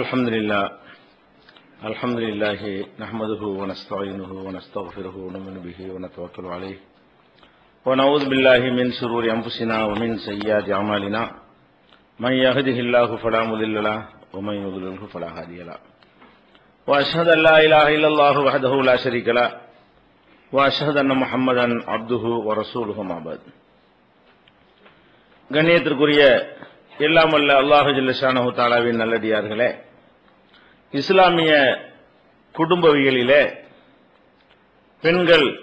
الحمد لله الحمد لله نحمده ونستعينه ونستغفره ونؤمن به ونتوكل عليه ونعوذ بالله من شرور أنفسنا ومن سيئات أعمالنا من يهده الله فلا مضل له ومن يضلله فلا هادي له وأشهد أن لا إله إلا الله وحده لا شريك له وأشهد أن محمدا عبده ورسوله ما بعد கண்ணியத்திற்குரிய எல்லாம் அல்ல அல்லாஹு ஜல்லஷானஹு தாலாவின் நல்லடியார்களே இஸ்லாமிய குடும்பவியலிலே பெண்கள்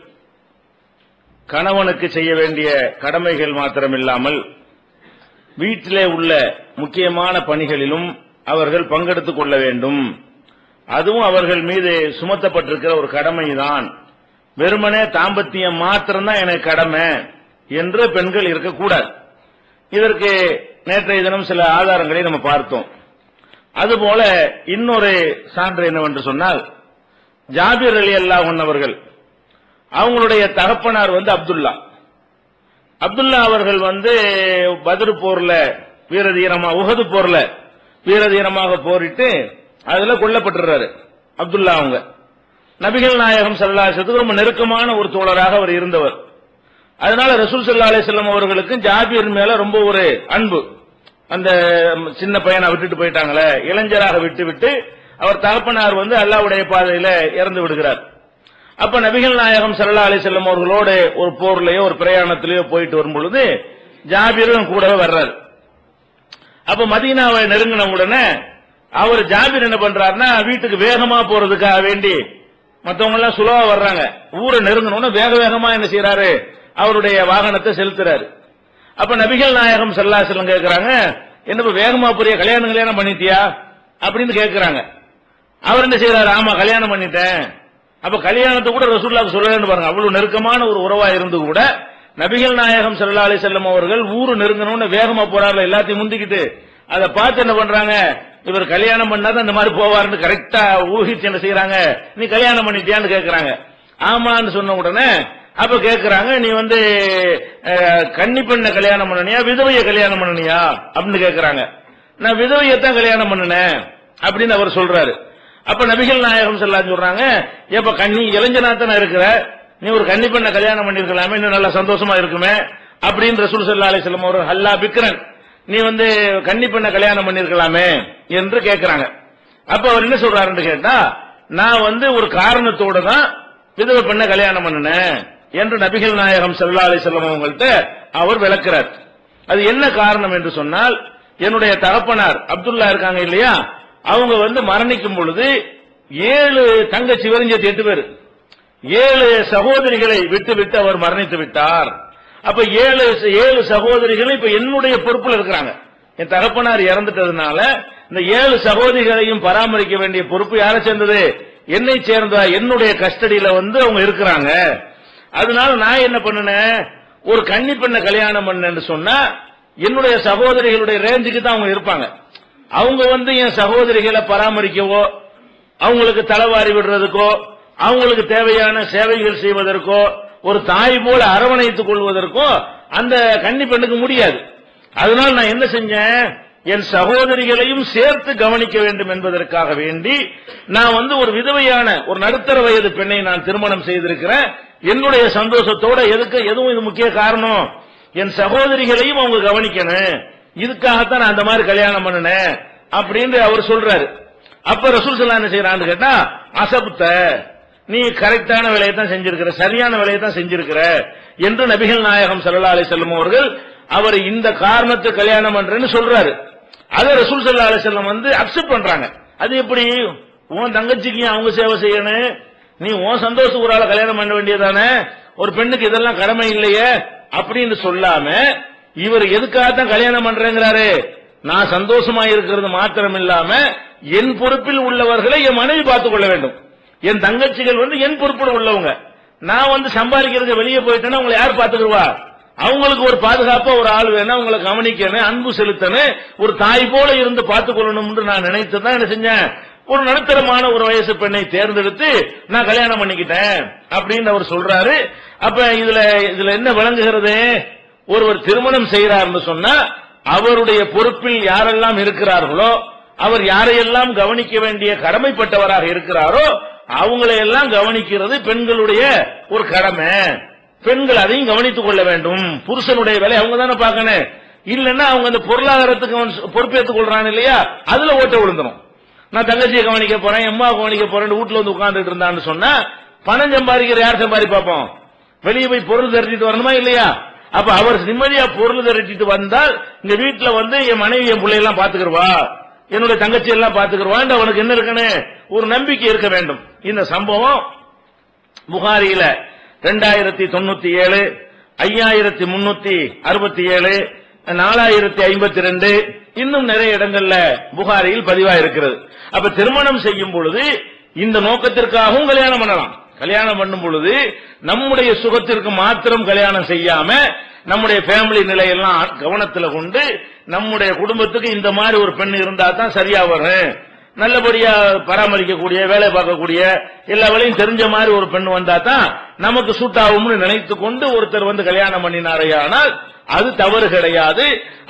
கணவனுக்கு செய்ய வேண்டிய கடமைகள் மாத்திரமில்லாமல் வீட்டிலே உள்ள முக்கியமான பணிகளிலும் அவர்கள் பங்கெடுத்துக் கொள்ள வேண்டும். அதுவும் அவர்கள் மீது சுமத்தப்பட்டிருக்கிற ஒரு கடமைதான். வெறுமனே தாம்பத்தியம் மாத்திரம்தான் எனக்கு கடமை என்று பெண்கள் இருக்கக்கூடாது. இதற்கு நேற்றைய தினம் சில ஆதாரங்களை நம்ம பார்த்தோம். அதுபோல இன்னொரு சான்று என்னவென்று சொன்னால் ஜாபிர் அலி அல்லா அவர்கள் அவங்களுடைய தகப்பனார் வந்து அப்துல்லா. அப்துல்லா அவர்கள் வந்து பத்ரு போர்ல வீரதீரமா உகது போர்ல வீரதீரமாக போரிட்டு அதுல கொல்லப்பட்டுறாரு அப்துல்லா அவங்க. நபிகள் நாயகம் சல்லாசத்துக்கு ரொம்ப நெருக்கமான ஒரு தோழராக அவர் இருந்தவர். அதனால ரசூல் சல்லா அலிஸ்லாம் அவர்களுக்கும் ஜாபியர் மேல ரொம்ப ஒரு அன்பு. அந்த சின்ன பையனை விட்டுட்டு போயிட்டாங்களே இளைஞராக விட்டு விட்டு அவர் தகப்பனார் வந்து அல்லாவுடைய பாதையில இறந்து விடுகிறார். அப்ப நபிகள் நாயகம் சல்லா அலிசல்லம் அவர்களோட ஒரு போர்லயோ ஒரு பிரயாணத்திலேயோ போயிட்டு வரும் பொழுது ஜாபீரும் கூடவே வர்றாரு. அப்ப மதீனாவை நெருங்கின உடனே அவர் ஜாபீர் என்ன பண்றாருன்னா வீட்டுக்கு வேகமா போறதுக்காக வேண்டி மத்தவங்க எல்லாம் சுலவா வர்றாங்க. ஊரை நெருங்கணும்னு வேக வேகமா என்ன செய்யறாரு அவருடைய வாகனத்தை செலுத்துறாரு. அப்ப நபிகள் நாயகம் செல்லம் கேட்கிறாங்க என்ன வேகமா புரிய கல்யாணம் கல்யாணம் பண்ணிட்டியா? அப்படின்னு கேட்கிறாங்க அவர் என்ன செய்யறாரு ஆமா கல்யாணம் பண்ணிட்டேன். அப்ப கல்யாணத்தை கூட ரசூல்லாவுக்கு சொல்லலன்னு பாருங்க. அவ்வளவு நெருக்கமான ஒரு உறவா இருந்து கூட நபிகள் நாயகம் சல்லா அலி செல்லம் அவர்கள் ஊரு நெருங்கணும்னு வேகமா போறாரு எல்லாத்தையும் முந்திக்கிட்டு. அதை பார்த்து என்ன பண்றாங்க? இவர் கல்யாணம் பண்ணாதான் இந்த மாதிரி போவாருன்னு கரெக்டா ஊகிச்சு என்ன செய்யறாங்க நீ கல்யாணம் பண்ணிட்டியான்னு கேட்கறாங்க ஆமான்னு சொன்ன உடனே அப்ப கேக்குறாங்க நீ வந்து கன்னி பெண்ணை கல்யாணம் பண்ணனியா விதவைய கல்யாணம் பண்ணனியா? அப்படின்னு கேக்குறாங்க. நான் விதவையத்தான் கல்யாணம் பண்ணினேன் அப்படின்னு அவர் சொல்றாரு. அப்ப நபிகள் நாயகம் செல்லாம் சொல்றாங்க எப்ப கன்னி இளைஞனாத்தான இருக்கிற? நீ ஒரு கன்னி பெண்ணை கல்யாணம் பண்ணிருக்கலாமே இன்னும் நல்லா சந்தோஷமா இருக்குமே? அப்படின்னு ரசூல் சல்லா அலிஸ்லாம் அவர் ஹல்லா பிக்ரன் நீ வந்து கன்னி பெண்ணை கல்யாணம் பண்ணிருக்கலாமே என்று கேட்கிறாங்க அப்ப அவர் என்ன சொல்றாருன்னு கேட்டா நான் வந்து ஒரு காரணத்தோட தான் விதவை பெண்ணை கல்யாணம் பண்ணினேன். என்று நபிகள் நாயகம் செல்லா அலி செல்லம் அவங்கள்ட்ட அவர் விளக்கிறார். அது என்ன காரணம் என்று சொன்னால் என்னுடைய தகப்பனார் அப்துல்லா இருக்காங்க இல்லையா? அவங்க வந்து மரணிக்கும் பொழுது ஏழு தங்கச்சி வரைஞ்சது எட்டு பேர். ஏழு சகோதரிகளை விட்டு விட்டு அவர் மரணித்து விட்டார். அப்ப ஏழு ஏழு சகோதரிகளும் இப்ப என்னுடைய பொறுப்புல இருக்கிறாங்க. என் தகப்பனார் இறந்துட்டதுனால இந்த ஏழு சகோதரிகளையும் பராமரிக்க வேண்டிய பொறுப்பு யாரை சேர்ந்தது? என்னை சேர்ந்த என்னுடைய கஸ்டடியில வந்து அவங்க இருக்கிறாங்க. அதனால நான் என்ன பண்ணினேன் ஒரு கன்னி பெண்ணை கல்யாணம் பண்ணேன்னு சொன்னா என்னுடைய சகோதரிகளுடைய ரேஞ்சுக்கு தான் அவங்க இருப்பாங்க. அவங்க வந்து என் சகோதரிகளை பராமரிக்கவோ அவங்களுக்கு தலைவாரி விடுறதுக்கோ அவங்களுக்கு தேவையான சேவைகள் செய்வதற்கோ ஒரு தாய் போல அரவணைத்துக் கொள்வதற்கோ அந்த கன்னி பெண்ணுக்கு முடியாது. அதனால நான் என்ன செஞ்சேன்? என் சகோதரிகளையும் சேர்த்து கவனிக்க வேண்டும் என்பதற்காக வேண்டி நான் வந்து ஒரு விதவையான ஒரு நடுத்தர வயது பெண்ணை நான் திருமணம் செய்திருக்கிறேன். என்னுடைய சந்தோஷத்தோட எதுக்கு எதுவும் இது முக்கிய காரணம்? என் சகோதரிகளையும் அவங்க கவனிக்கணும். இதுக்காகத்தான் நான் அந்த மாதிரி கல்யாணம் பண்ணினேன் அப்படின்னு அவர் சொல்றாரு. அப்ப ரசூல் சொல்லா என்ன செய்யறான்னு கேட்டா அசப்த. நீ கரெக்டான வேலையை தான் செஞ்சிருக்கிற சரியான வேலையை தான் செஞ்சிருக்கிற என்று நபிகள் நாயகம் சல்லா அலி செல்லம் அவர்கள் அவர் இந்த காரணத்தை கல்யாணம் பண்றேன்னு சொல்றாரு. அதை ரசூல் சல்லா அலி செல்லம் வந்து அக்செப்ட் பண்றாங்க. அது எப்படி? உன் தங்கச்சிக்கு அவங்க சேவை செய்யணும்? நீ உன் சந்தோஷ ஊரால கல்யாணம் பண்ண வேண்டியதானே ஒரு பெண்ணுக்கு இதெல்லாம் கடமை இல்லையே? அப்படின்னு சொல்லாம இவர் எதுக்காகத்தான் கல்யாணம் பண்றேங்கிறாரு? நான் சந்தோஷமா இருக்கிறது மாத்திரம் இல்லாம என் பொறுப்பில் உள்ளவர்களை என் மனைவி பார்த்துக் கொள்ள வேண்டும். என் தங்கச்சிகள் வந்து என் பொறுப்பில் உள்ளவங்க. நான் வந்து சம்பாதிக்கிறதுக்கு வெளியே போயிட்டேன்னா உங்களை யார் பாத்துக்குவா அவங்களுக்கு ஒரு பாதுகாப்பா ஒரு ஆள் வேணும் அவங்களை கவனிக்கணும் அன்பு செலுத்தணும் ஒரு தாய் போல இருந்து பார்த்துக் கொள்ளணும்னு நான் நினைத்து தான் என்ன செஞ்சேன்? ஒரு நடுத்தரமான ஒரு வயசு பெண்ணை தேர்ந்தெடுத்து நான் கல்யாணம் பண்ணிக்கிட்டேன் அப்படின்னு அவர் சொல்றாரு. அப்ப இதுல இதுல என்ன விளங்குகிறது? ஒருவர் திருமணம் செய்யறாருன்னு சொன்னா அவருடைய பொறுப்பில் யாரெல்லாம் இருக்கிறார்களோ அவர் யாரையெல்லாம் கவனிக்க வேண்டிய கடமைப்பட்டவராக இருக்கிறாரோ அவங்களை எல்லாம் கவனிக்கிறது பெண்களுடைய ஒரு கடமை. பெண்கள் அதையும் கவனித்துக் கொள்ள வேண்டும். புருஷனுடைய வேலை அவங்க தானே பார்க்கணும். இல்லைன்னா அவங்க அந்த பொருளாதாரத்துக்கு அவன் பொறுப்பேற்றுக் கொள்றான் இல்லையா? அதுல ஓட்ட விழுந்துரும். நான் தங்கச்சியை கவனிக்க போறேன் எம்மா கவனிக்க போறேன் வீட்டுல வந்து உட்கார்ந்துட்டு இருந்தான்னு சொன்னா பணம் சம்பாதிக்கிற யார் சம்பாதி பார்ப்போம் வெளியே போய் பொருள் திரட்டிட்டு வரணுமா இல்லையா? அப்ப அவர் நிம்மதியா பொருள் திரட்டிட்டு வந்தால் இந்த வீட்டுல வந்து என் மனைவி என் பிள்ளையெல்லாம் பாத்துக்கிறவா என்னுடைய தங்கச்சி எல்லாம் பாத்துக்கிறவான் அவனுக்கு என்ன இருக்குன்னு ஒரு நம்பிக்கை இருக்க வேண்டும். இந்த சம்பவம் புகாரியில ரெண்டாயிரத்தி தொண்ணூத்தி ஏழு ஐயாயிரத்தி முன்னூத்தி அறுபத்தி ஏழு நாலாயிரத்தி ஐம்பத்தி ரெண்டு இன்னும் நிறைய இடங்கள்ல புகாரியில் பதிவா இருக்கிறது அப்ப திருமணம் செய்யும் பொழுது இந்த நோக்கத்திற்காகவும் கல்யாணம் பண்ணலாம். கல்யாணம் பண்ணும் பொழுது நம்முடைய சுகத்திற்கு மாத்திரம் கல்யாணம் செய்யாம நம்முடைய ஃபேமிலி நிலையெல்லாம் கவனத்துல கொண்டு நம்முடைய குடும்பத்துக்கு இந்த மாதிரி ஒரு பெண் இருந்தா தான் சரியா வரும். நல்லபடியா பராமரிக்கக்கூடிய வேலை பார்க்கக்கூடிய எல்லா வேலையும் தெரிஞ்ச மாதிரி ஒரு பெண் வந்தா தான் நமக்கு சூட் ஆகும்னு நினைத்து கொண்டு ஒருத்தர் வந்து கல்யாணம் பண்ணினாரே ஆனால் அது தவறு கிடையாது.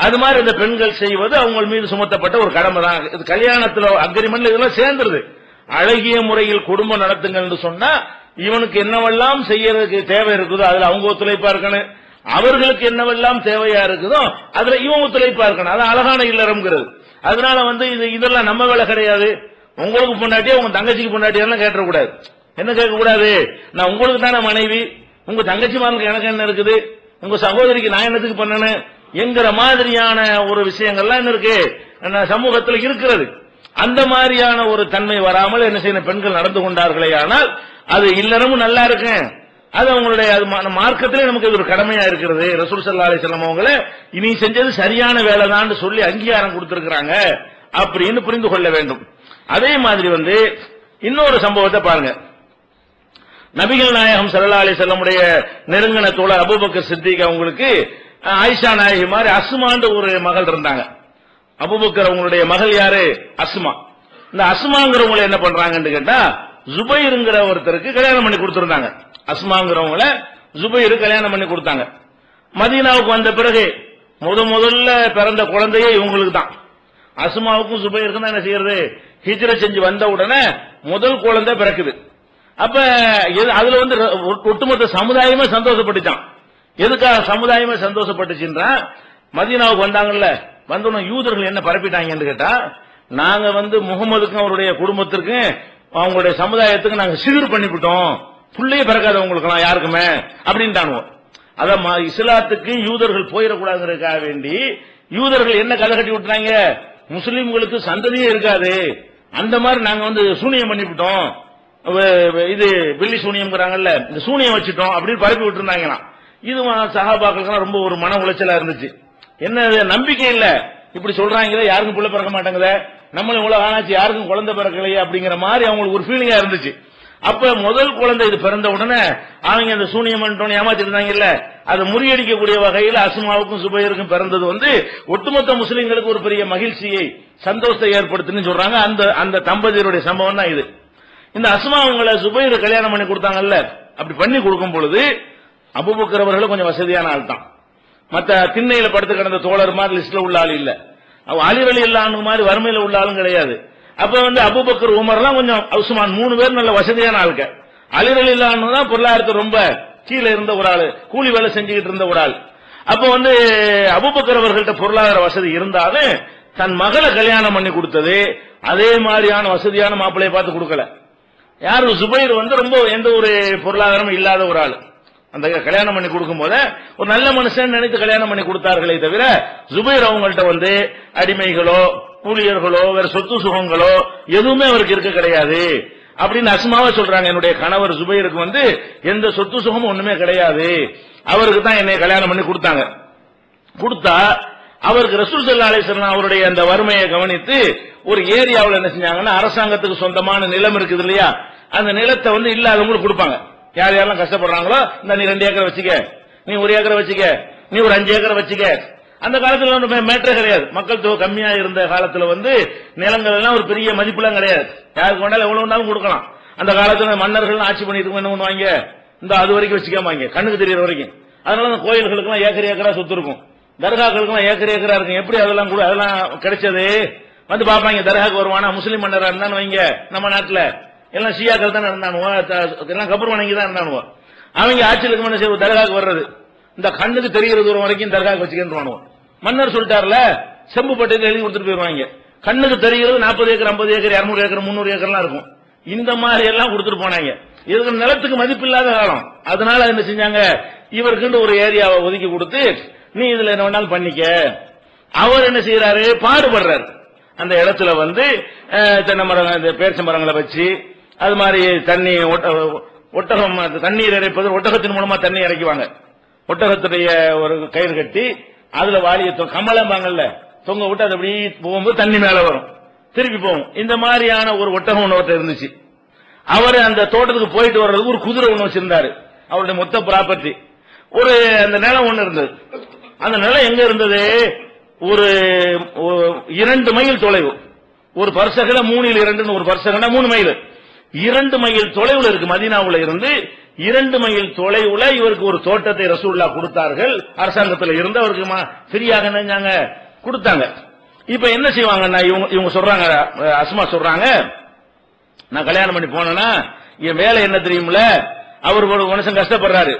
அது மாதிரி இந்த பெண்கள் செய்வது அவங்க மீது சுமத்தப்பட்ட ஒரு கடமை தான். இது கல்யாணத்துல அக்ரிமெண்ட் இதெல்லாம் சேர்ந்துருது. அழகிய முறையில் குடும்பம் நடத்துங்கள்னு சொன்னா இவனுக்கு என்னவெல்லாம் செய்யறதுக்கு தேவை இருக்குதோ அதுல அவங்க ஒத்துழைப்பா இருக்கணும். அவர்களுக்கு என்னவெல்லாம் தேவையா இருக்குதோ அதுல இவன் ஒத்துழைப்பா இருக்கணும். அது அழகான இல்லறம்ங்கிறது. அதனால வந்து இது இதெல்லாம் நம்ம வேலை கிடையாது. உங்களுக்கு பொண்டாட்டியா உங்க தங்கச்சிக்கு பொண்டாட்டியெல்லாம் கேட்டக்கூடாது என்ன கேட்கக்கூடாது? நான் உங்களுக்கு தானே மனைவி. உங்க தங்கச்சி மாதிரி எனக்கு என்ன இருக்குது? உங்க சகோதரிக்கு நான் என்னத்துக்கு பண்ணணும் என்கிற மாதிரியான ஒரு விஷயங்கள்லாம் என்ன இருக்கு? சமூகத்தில் இருக்கிறது. அந்த மாதிரியான ஒரு தன்மை வராமல் என்ன செய்யணும்? பெண்கள் நடந்து கொண்டார்களே ஆனால் அது இல்லறமும் நல்லா இருக்கு அது அவங்களுடைய அது மார்க்கத்திலே நமக்கு இது ஒரு கடமையா இருக்கிறது. ரசூல் சல்லா அலிசல்லாம் அவங்கள இனி செஞ்சது சரியான வேலைதான் சொல்லி அங்கீகாரம் கொடுத்திருக்கிறாங்க அப்படின்னு புரிந்து கொள்ள வேண்டும். அதே மாதிரி வந்து இன்னொரு சம்பவத்தை பாருங்க. நபிகள் நாயகம் சல்லா அலி செல்லமுடைய நெருங்கின தோழர் அபுபக்கர் சித்திக் அவங்களுக்கு ஆயிஷா நாயகி மாதிரி அசுமான்ற ஒரு மகள் இருந்தாங்க. அபுபக்கர் அவங்களுடைய மகள் யாரு? அசுமா இந்த அசுமாங்கிறவங்களை என்ன பண்றாங்கன்னு கேட்டா ஜுபைருங்கிற ஒருத்தருக்கு கல்யாணம் பண்ணி கொடுத்திருந்தாங்க. அஸ்மாங்கிறவங்கள ஜுபைரு கல்யாணம் பண்ணி கொடுத்தாங்க. மதீனாவுக்கு வந்த பிறகு முத முதல்ல பிறந்த குழந்தையே இவங்களுக்கு தான். அசுமாவுக்கும் சுபைருக்கும் தான் என்ன செய்யறது? ஹிஜ்ர செஞ்சு வந்த உடனே முதல் குழந்தை பிறக்குது. அப்ப எது- அதுல வந்து ஒட்டுமொத்த சமுதாயமே சந்தோஷப்பட்டுச்சான் எதுக்காக சமுதாயமே சந்தோஷப்பட்டுச்சுன்றா மதீனாவுக்கு வந்தாங்கல்ல வந்தோன்னு யூதர்கள் என்ன பரப்பிட்டாங்கன்னு கேட்டா நாங்க வந்து முகமதுக்கும் அவருடைய குடும்பத்திற்கும் அவங்களுடைய சமுதாயத்துக்கு நாங்க சிகிர் பண்ணிவிட்டோம் புள்ளையே பிறக்காதவங்களுக்கெல்லாம் யாருக்குமே அப்படின்ட்டானுவோம் அதான் இஸ்லாத்துக்கு யூதர்கள் போயிடக்கூடாதுங்கிறதுக்காக வேண்டி யூதர்கள் என்ன கதை கட்டி விட்டுறாங்க முஸ்லீம்களுக்கு சந்ததியே இருக்காது. அந்த மாதிரி நாங்க வந்து சூனியம் பண்ணிவிட்டோம் இது பில்லி சூனியம்ங்கிறாங்கல்ல இந்த சூனியம் வச்சுட்டோம் அப்படின்னு பரப்பி விட்டுருந்தாங்களாம் இது ம- சகாபாக்களுக்கெல்லாம் ரொம்ப ஒரு மன உளைச்சலா இருந்துச்சு. என்ன நம்பிக்கை இல்ல. இப்படி சொல்றாங்களே யாருக்கும் புள்ள பிறக்க மாட்டேங்குதே. நம்மளும் இவ்வளவு ஆனாச்சு யாருக்கும் குழந்தை பிறக்கலையே அப்படிங்கிற மாதிரி அவங்களுக்கு ஒரு ஃபீலிங்கா இருந்துச்சு. அப்ப முதல் குழந்தை இது பிறந்த உடனே அவங்க அந்த சூனியம் பண்ணிட்டோம் ஏமாத்திருந்தாங்கல்ல அதை முறியடிக்கக்கூடிய வகையில் அசுமாவுக்கும் சுபையருக்கும் பிறந்தது வந்து ஒட்டுமொத்த முஸ்லீம்களுக்கு ஒரு பெரிய மகிழ்ச்சியை சந்தோஷத்தை ஏற்படுத்துன்னு சொல்றாங்க. அந்த அந்த தம்பதியருடைய சம்பவம் தான் இது. இந்த அஸ்மா அவங்கள சுபைர் கல்யாணம் பண்ணி கொடுத்தாங்கல்ல அப்படி பண்ணி கொடுக்கும் பொழுது அபுபக்கர் அவர்களும் கொஞ்சம் வசதியான ஆள் தான். மற்ற திண்ணையில படுத்து கிடந்த தோழர் மாதிரி லிஸ்ட்ல உள்ள ஆள் இல்ல. அவ அலிரலி இல்லான்னு மாதிரி வறுமையில உள்ள ஆளும் கிடையாது. அப்ப வந்து அபுபக்கர் உமர்லாம் கொஞ்சம் உஸ்மான் மூணு பேர் நல்ல வசதியான ஆளுங்க. அலிரலி இல்லான்னு தான் பொருளாதாரத்தை ரொம்ப கீழே இருந்த ஒரு ஆள் கூலி வேலை செஞ்சுக்கிட்டு இருந்த ஒரு ஆள். அப்ப வந்து அபுபக்கர் அவர்கள்ட்ட பொருளாதார வசதி இருந்தாலும் தன் மகளை கல்யாணம் பண்ணி கொடுத்தது அதே மாதிரியான வசதியான மாப்பிள்ளையை பார்த்து கொடுக்கல. யார்? சுபைர் வந்து ரொம்ப எந்த ஒரு பொருளாதாரமும் இல்லாத ஒரு ஆள். அந்த கல்யாணம் பண்ணி கொடுக்கும் போது ஒரு நல்ல மனுஷன் நினைத்து கல்யாணம் பண்ணி கொடுத்தார்களே தவிர சுபைர் அவங்கள்ட்ட வந்து அடிமைகளோ ஊழியர்களோ வேற சொத்து சுகங்களோ எதுவுமே அவருக்கு இருக்க கிடையாது. அப்படின்னு அசுமாவா சொல்றாங்க. என்னுடைய கணவர் சுபைருக்கு வந்து எந்த சொத்து சுகமும் ஒண்ணுமே கிடையாது. அவருக்கு தான் என்னை கல்யாணம் பண்ணி கொடுத்தாங்க. கொடுத்தா அவருக்கு ரசூல் சல்லா அலிஸ்லாம் அவருடைய அந்த வறுமையை கவனித்து ஒரு ஏரியாவில் என்ன செஞ்சாங்கன்னா அரசாங்கத்துக்கு சொந்தமான நிலம் இருக்குது இல்லையா? அந்த நிலத்தை வந்து இல்லாதவங்களுக்கு கொடுப்பாங்க. யார் யாரெல்லாம் கஷ்டப்படுறாங்களோ இந்த நீ ரெண்டு ஏக்கரை வச்சுக்க நீ ஒரு ஏக்கரை வச்சுக்க நீ ஒரு அஞ்சு ஏக்கரை வச்சுக்க. அந்த காலத்துல வந்து மேட்டரே கிடையாது. மக்கள் தொகை கம்மியா இருந்த காலத்துல வந்து நிலங்கள் எல்லாம் ஒரு பெரிய மதிப்புலாம் கிடையாது. யாருக்கு வேணாலும் எவ்வளவு வேணாலும் கொடுக்கலாம். அந்த காலத்துல மன்னர்கள் ஆட்சி பண்ணிட்டு என்ன பண்ணுவாங்க? இந்த அது வரைக்கும் வச்சுக்காம கண்ணுக்கு தெரியற வரைக்கும். அதனால அந்த கோயில்களுக்கு எல்லாம் ஏக்கர் ஏக்கரா சொத்து இருக்கும். தர்காக்களுக்கு ஏக்கர் ஏக்கரா இருக்கும். எப்படி அதெல்லாம் கூட அதெல்லாம் கிடைச்சது? வந்து பாப்பாங்க தர்காக்கு வருவானா? முஸ்லீம் மன்னரா இருந்தான்னு வைங்க நம்ம நாட்டுல. எல்லாம் ஷியாக்கள் தான் இருந்தானுவோ எல்லாம் கபர் வணங்கி தான் இருந்தானுவோ. அவங்க ஆட்சியில் இருக்க என்ன செய்வோம் தர்காக்கு வர்றது. இந்த கண்ணுக்கு தெரிகிற தூரம் வரைக்கும் தர்காக்கு வச்சுக்கின்றானுவோ மன்னர் சொல்லிட்டார்ல செம்பு பட்டையில் எழுதி கொடுத்துட்டு போயிருவாங்க. கண்ணுக்கு தெரிகிறது நாற்பது ஏக்கர் ஐம்பது ஏக்கர் இரநூறு ஏக்கர் முந்நூறு ஏக்கர்லாம் இருக்கும். இந்த மாதிரி எல்லாம் கொடுத்துட்டு போனாங்க. இதுக்கு நிலத்துக்கு மதிப்பில்லாத காலம். அதனால என்ன செஞ்சாங்க? இவருக்குன்னு ஒரு ஏரியாவை ஒதுக்கி கொடுத்து நீ இதுல என்ன வேணாலும் பண்ணிக்க. அவர் என்ன செய்யறாரு பாடுபடுறாரு. அந்த இடத்துல வந்து தென்னை மரம் இந்த பேரிச்ச மரங்களை வச்சு அது மாதிரி தண்ணி ஒட்ட- ஒட்டகம் தண்ணீர் இறைப்பது ஒட்டகத்தின் மூலமா தண்ணி இறைக்குவாங்க. ஒட்டகத்துடைய ஒரு கயிறு கட்டி அதுல வாளிய தொ- கமலம்பாங்கல்ல தொங்க விட்டு அது அப்படி போகும்போது தண்ணி மேல வரும். திருப்பி போகும். இந்த மாதிரியான ஒரு ஒட்டகம் ஒன்று ஒருத்தர் இருந்துச்சு. அவர் அந்த தோட்டத்துக்கு போயிட்டு வர்றதுக்கு ஒரு குதிரை ஒன்று வச்சிருந்தாரு. அவருடைய மொத்த ப்ராப்பர்ட்டி ஒரு அந்த நிலம் ஒன்று இருந்தது. அந்த நிலம் எங்க இருந்தது? ஒரு இரண்டு மைல் தொலைவு. ஒரு பர்சகன மூணில் இரண்டுன்னு ஒரு பர்சகன மூணு மைல். இரண்டு மைல் தொலைவுல இருக்கு மதினாவுல இருந்து இரண்டு மைல் தொலைவுல இவருக்கு ஒரு தோட்டத்தை ரசூல்லா கொடுத்தார்கள். அரசாங்கத்தில் இருந்து அவருக்கு ஃப்ரீயாக நினைஞ்சாங்க கொடுத்தாங்க. இப்ப என்ன செய்வாங்கன்னா இவங்க இவங்க சொல்றாங்க அஹ், அஸ்மா சொல்றாங்க நான் கல்யாணம் பண்ணி போனேன்னா என் வேலை என்ன தெரியுமில அவர் ஒரு மனுஷன் கஷ்டப்படுறாரு.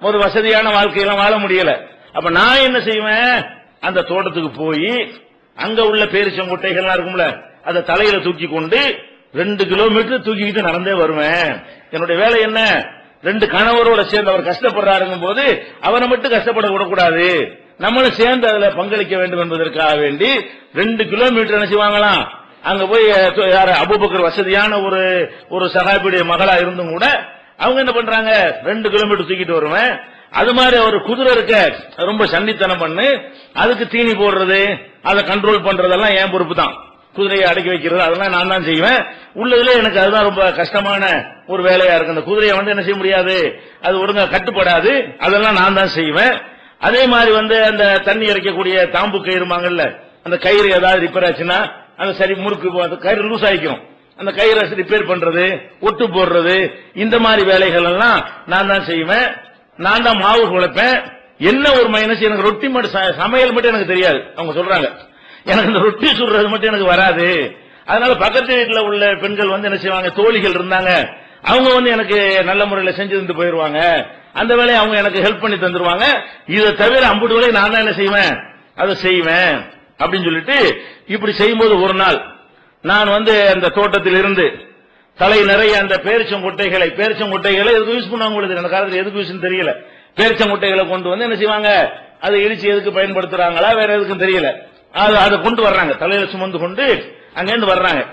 ஒரு வசதியான வாழ்க்கையெல்லாம் வாழ முடியல. அப்ப நான் என்ன செய்வேன்? அந்த தோட்டத்துக்கு போய் அங்க உள்ள பேரிச்சங்கொட்டைகள்லாம் இருக்கும்ல அதை தலையில தூக்கி கொண்டு ரெண்டு கிலோமீட்டர் தூக்கிக்கிட்டு நடந்தே வருவேன். என்னுடைய வேலை என்ன? ரெண்டு கணவரோட சேர்ந்து அவர் கஷ்டப்படுறாருங்கும் போது அவரை மட்டும் கஷ்டப்பட விடக்கூடாது. நம்மளும் சேர்ந்து அதுல பங்களிக்க வேண்டும் என்பதற்காக வேண்டி ரெண்டு கிலோமீட்டர் என்ன செய்வாங்களாம்? அங்க போய் யார அபுபக்கர் அபூபக்கர் வசதியான ஒரு ஒரு சகாபியுடைய மகளா இருந்தும் கூட அவங்க என்ன பண்றாங்க? ரெண்டு கிலோமீட்டர் தூக்கிட்டு வருவேன். அது மாதிரி ஒரு குதிரை இருக்க ரொம்ப சன்னித்தனம் பண்ணு அதுக்கு தீனி போடுறது அதை கண்ட்ரோல் பண்றதெல்லாம் என் பொறுப்பு தான் குதிரையை அடக்கி வைக்கிறது அதெல்லாம் நான் தான் செய்வேன். உள்ளதுல எனக்கு அதுதான் ரொம்ப கஷ்டமான ஒரு வேலையா இருக்கு. அந்த குதிரையை வந்து என்ன செய்ய முடியாது? அது ஒழுங்கா கட்டுப்படாது. அதெல்லாம் நான் தான் செய்வேன். அதே மாதிரி வந்து அந்த தண்ணி இறைக்கக்கூடிய தாம்பு கயிறுமாங்கல்ல அந்த கயிறு ஏதாவது ரிப்பேர் ஆச்சுன்னா அந்த சரி முறுக்கு அந்த கயிறு லூஸ் ஆகிக்கும் அந்த கயிறை ரிப்பேர் பண்றது ஒட்டு போடுறது இந்த மாதிரி வேலைகள் எல்லாம் நான் தான் செய்வேன். நான் தான் மாவு குழப்பேன். என்ன ஒரு மைனஸ்? எனக்கு ரொட்டி மட்டும் ச- சமையல் மட்டும் எனக்கு தெரியாது. அவங்க சொல்றாங்க. எனக்கு இந்த ரொட்டி சுடுறது மட்டும் எனக்கு வராது. அதனால பக்கத்து வீட்டில் உள்ள பெண்கள் வந்து என்ன செய்வாங்க? தோழிகள் இருந்தாங்க. அவங்க வந்து எனக்கு நல்ல முறையில் செஞ்சு தந்து போயிருவாங்க. அந்த வேலையை அவங்க எனக்கு ஹெல்ப் பண்ணி தந்துருவாங்க. இதை தவிர அம்புட்டு வேலையை நான் தான் என்ன செய்வேன்? அதை செய்வேன். அப்படின்னு சொல்லிட்டு இப்படி செய்யும்போது ஒரு நாள் நான் வந்து அந்த தோட்டத்தில் இருந்து தலை நிறைய அந்த பேரிச்சங்குட்டைகளை பேரிச்சங்குட்டைகளை எதுக்கு யூஸ் பண்ணுவாங்க உங்களுக்கு அந்த காலத்தில் எதுக்கு யூஸ் தெரியல. பேரிச்சங்குட்டைகளை கொண்டு வந்து என்ன செய்வாங்க? அதை இடிச்சு எதுக்கு பயன்படுத்துறாங்களா? வேற எதுக்கும் தெரியல. அது அதை கொண்டு வர்றாங்க. தலையில சுமந்து கொண்டு அங்கேருந்து வர்றாங்க.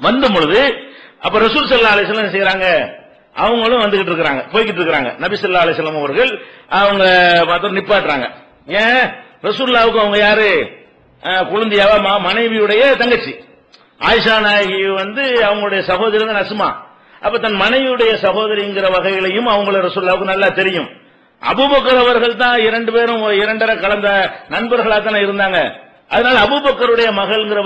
வந்த பொழுது அப்ப ரசூல் சல்லா அலிஸ்லாம் என்ன செய்யறாங்க அவங்களும் வந்துகிட்டு இருக்கிறாங்க. போய்கிட்டு இருக்கிறாங்க. நபி ஸல்லல்லாஹு அலைஹி அவர்கள் அவங்க பார்த்தா நிப்பாட்டுறாங்க. ஏன்? ரசூல்லாவுக்கு அவங்க யாரு? குழந்தையாவா? மா- மனைவியுடைய தங்கச்சி. ஆயிஷா நாயகி வந்து அவங்களுடைய சகோதரி தான் நசுமா. அப்ப தன் மனைவியுடைய சகோதரிங்கிற வகையிலையும் அவங்கள ரசூல்லாவுக்கு நல்லா தெரியும். அபுபக்கர் அவர்கள் தான் இரண்டு பேரும் இரண்டரை கலந்த நண்பர்களா தானே இருந்தாங்க. அதனால அபுபக்கருடைய மகள்ங்கிற